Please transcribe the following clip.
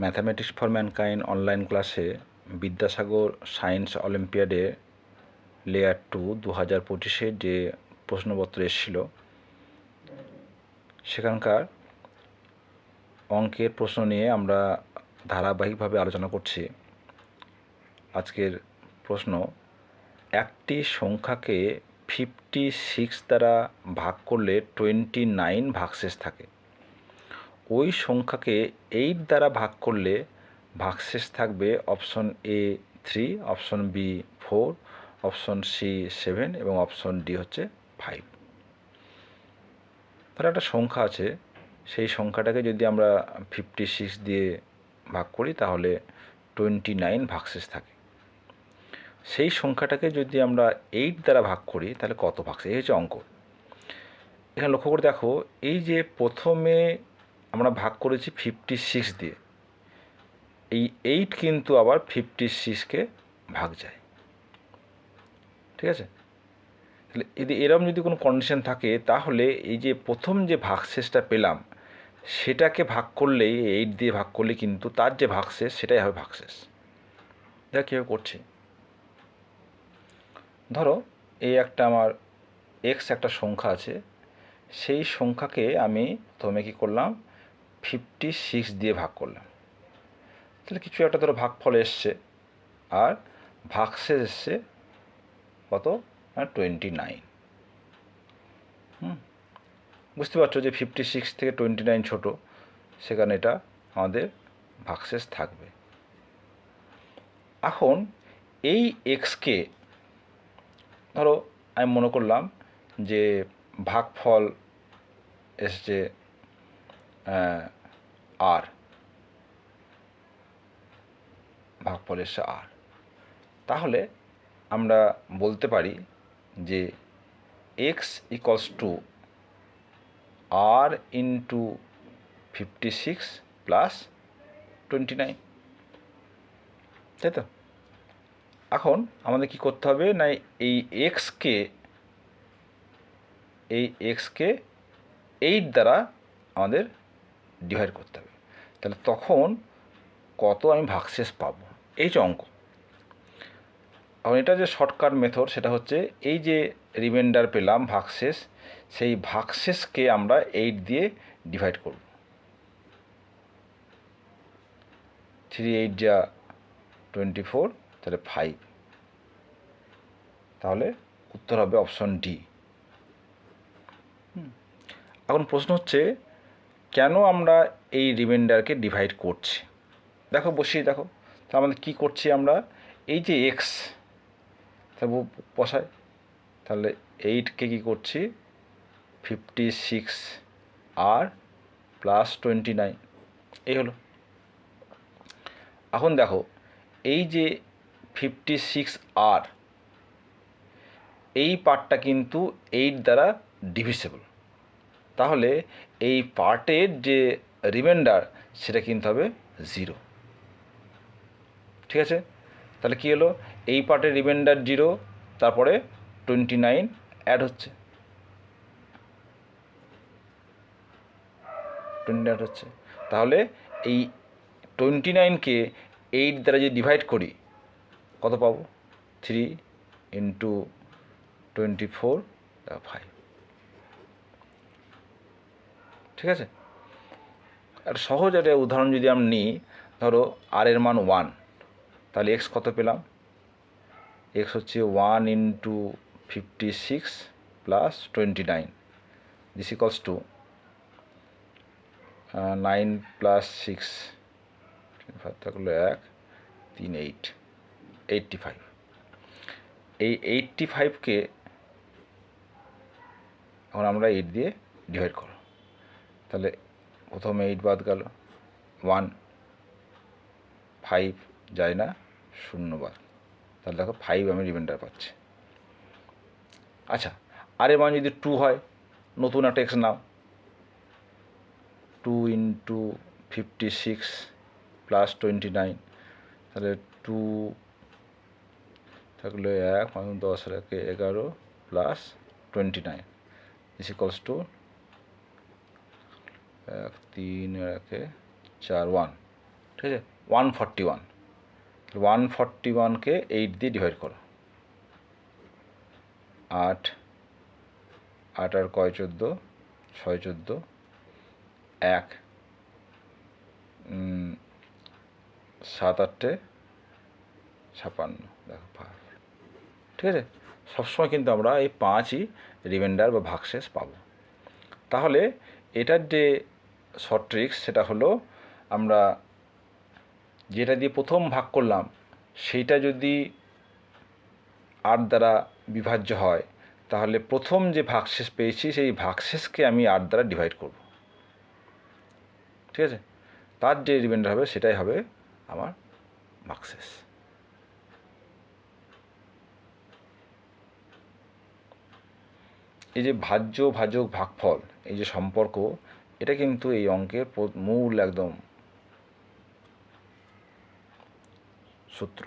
Mathematics for mankind online ক্লাসে Vidyasagar science অলিম্পিয়াডে layer two দু হাজার পঁচিশে যে প্রশ্নপত্র এসেছিল, সেখানকার অঙ্কের প্রশ্ন নিয়ে আমরা ধারাবাহিকভাবে আলোচনা করছি। আজকের প্রশ্ন, একটি সংখ্যাকে ফিফটি সিক্স দ্বারা ভাগ করলে টোয়েন্টি নাইন ভাগশেষ থাকে। ওই সংখ্যাকে এইট দ্বারা ভাগ করলে ভাগশেষ থাকবে option A three option B four option C seven এবং অপশন ডি হচ্ছে ফাইভ তাহলে একটা সংখ্যা আছে, সেই সংখ্যাটাকে যদি আমরা ফিফটি সিক্স দিয়ে ভাগ করি তাহলে টোয়েন্টি নাইন ভাগশেষ থাকে। সেই সংখ্যাটাকে যদি আমরা এইট দ্বারা ভাগ করি তাহলে কত ভাগশেষ? এই হচ্ছে অঙ্ক। এখানে লক্ষ্য করে দেখো, এই যে প্রথমে আমরা ভাগ করেছি ফিফটি সিক্স দিয়ে। এই এইট কিন্তু আবার ফিফটি সিক্সকে ভাগ যায়। ঠিক আছে? তাহলে যদি এরম যদি কোনো কন্ডিশন থাকে, তাহলে এই যে প্রথম যে ভাগশেষটা পেলাম, সেটাকে ভাগ করলেই এইট দিয়ে ভাগ করলে কিন্তু তার যে ভাগশেষ, সেটাই হবে ভাগশেষ। দেখ কীভাবে করছি। ধরো এই একটা আমার এক্স একটা সংখ্যা আছে, সেই সংখ্যাকে আমি প্রথমে কী করলাম ফিফটি সিক্স দিয়ে ভাগ করলাম। তাহলে কিছু একটা ধরো ভাগফল এসছে, আর ভাগশেষ এসছে কত? টোয়েন্টি নাইন হুম, বুঝতে পারছ যে ফিফটি সিক্স থেকে টোয়েন্টি নাইন ছোটো, সেখানে এটা আমাদের ভাগশেষ থাকবে। এখন এই এক্সকে ধরো আমি মনে করলাম যে ভাগফল এসছে আর। ভাগফল এসছে আর। তাহলে আমরা বলতে পারি যে x equals to r into fifty six plus twenty nine তাই তো? এখন আমাদের কি করতে হবে? না, এই এক্সকে এই এক্সকে এইট দ্বারা আমাদের ডিভাইড করতে হবে। তাহলে তখন কত আমি ভাগশেষ পাবো? এই যে অঙ্ক। এখন এটা যে শর্টকাট মেথড সেটা হচ্ছে এই যে রিমাইন্ডার পেলাম ভাগশেষ, সেই ভাগশেষকে আমরা এইট দিয়ে ডিভাইড করব। থ্রি এইট যা টোয়েন্টি ফোর তাহলে ফাইভ তাহলে উত্তর হবে অপশন ডি এখন প্রশ্ন হচ্ছে কেন আমরা এই রিমাইন্ডারকে ডিভাইড করছি? দেখো, বসিয়ে দেখো। তা আমাদের কী করছি আমরা? এই যে এক্স তাহলে বসায় তাহলে এইটকে কী করছি? ফিফটি সিক্স আর প্লাস টোয়েন্টি নাইন এই হলো। এখন দেখো, এই যে ফিফটি সিক্স আর এই পার্টটা কিন্তু এইট দ্বারা ডিভিসেবল তাহলে এই পার্টের যে রিমাইন্ডার, সেটা কিন্তু হবে? জিরো। ঠিক আছে? তাহলে কী হলো এই পার্টের রিমাইন্ডার জিরো, তারপরে টোয়েন্টি নাইন অ্যাড হচ্ছে। টোয়েন্টি নাইন হচ্ছে। তাহলে এই টোয়েন্টি নাইনকে এইট দ্বারা যদি ডিভাইড করি, কত পাবো? Three into twenty four five ঠিক আছে? আর সহজ একটা উদাহরণ যদি আমি নিই, ধরো আর এর মান ওয়ান তাহলে এক্স কত পেলাম? এক্স হচ্ছে one into fifty six plus twenty nine this equals to nine plus six থাকল এক, তিন এইট এইটটি ফাইভ এই এইটটি ফাইভকে এখন আমরা এইট দিয়ে ডিভাইড করো তাহলে প্রথমে এইট বাদ গেল। ওয়ান ফাইভ যায় না, শূন্য বাদ। তাহলে দেখো ফাইভ আমি রিমাইন্ডার পাচ্ছি। আচ্ছা আর এর মান যদি টু হয়, নতুন একটা এক্স নাও। Two into fifty six plus twenty nine তাহলে টু থাকলে এক মানে দশ একে এগারো plus twenty nine is equals to এক তিন একে চার ওয়ান ঠিক আছে? One forty one one forty ওয়ানকে এইট দিয়ে ডিভাইড করো। আট আট আর কয় চোদ্দ? ছয় চোদ্দ। এক। সাত আটটে ছাপান্ন। দেখো পাঁচ। ঠিক আছে? সবসময় কিন্তু আমরা এই পাঁচই রিমাইন্ডার বা ভাগশেষ পাবো। তাহলে এটার যে শর্ট ট্রিক্স সেটা হলো আমরা যেটা দিয়ে প্রথম ভাগ করলাম, সেইটা যদি আট দ্বারা বিভাজ্য হয়, তাহলে প্রথম যে ভাগশেষ পেয়েছি, সেই ভাগশেষকে আমি আট দ্বারা ডিভাইড করব। ঠিক আছে? তার যে রিমাইন্ডার হবে, সেটাই হবে আমার ভাগশেষ। এই যে ভাজ্য, ভাজক, ভাগফল, এই যে সম্পর্ক এটা কিন্তু এই অঙ্কের মূল একদম সূত্র।